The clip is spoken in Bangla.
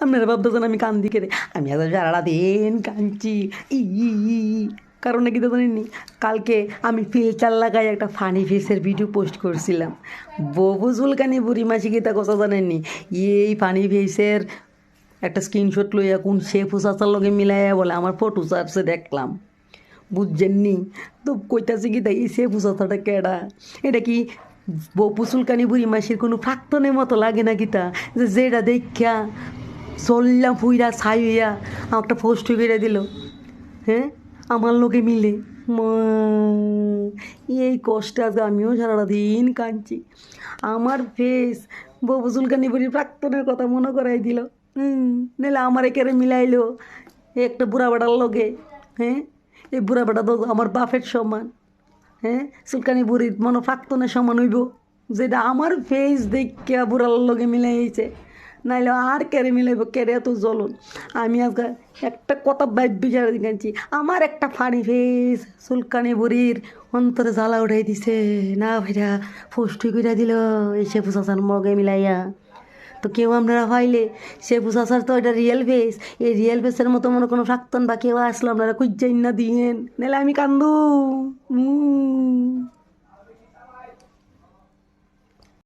আপনারা ভাবতেছেন আমি কান্দি কেড়ে। আমি আজ সারাটা দিন কাঁদছি। ই। কারণ নাকি তো জানেননি? কালকে আমি ফিল্টার লাগাই একটা ফানি ফেসের ভিডিও পোস্ট করছিলাম। বহু চুলকানি বুড়ি মাসি গীতা কথা জানেননি? এই ফানি ফেসের একটা স্ক্রিনশট লইয়া কোন শেফ চাচার লগে মিলাইয়া বলে, আমার ফটো চার্জে দেখলাম। বুঝছেননি? তো কইতাছি কি তাই সে বুঝাতাটা কেডা? এটা কি বপু চুলকানি বুড়ি মাসির কোনো প্রাক্তনের মতো লাগে না কিতা যে যেটা দেখা চললাম ফুইরা ছাই হইয়া আমারটা পোস্ট করে দিল। হ্যাঁ? আমার লোকে মিলে এই কষ্টে আজকে আমিও সারাটা দিন কাঁদছি। আমার ফেস বপু চুলকানি বুড়ির প্রাক্তনের কথা মনে করাই দিল। হুম, নাহলে আমার একেবারে মিলাইলো? একটা বুড়া বেড়ার লগে হ্যাঁ? এই বুড়া বেটা তো আমার বাপের সমান। হ্যাঁ? চুলকানি বুড়ির মনে প্রাক্তনের সমান হইব। যেটা আমার ফেস দেখিয়া বুড়ার লগে মিলাইছে। নাইলে আর কেড়ে মিলাইব? কেড়ে এত জ্বলন? আমি আজকে একটা কথা বাইক বিচার দিয়েছি আমার একটা ফানি ফেস চুলকানি বুড়ির অন্তরে জ্বালা উঠাই দিছে। না ভাইরা ফুষ্টি করে দিল, এই সে পুষাচার মগে মিলাইয়া। তো কেউ আপনারা হইলে সে বুঝাছার তো এটা রিয়েল ফেস এই রিয়েল ফেসের মতো মনে কোনো প্রাক্তন বা কেউ আসলো, আপনারা খুঁজাইন না দিয়েন। নাহলে আমি কান্দু।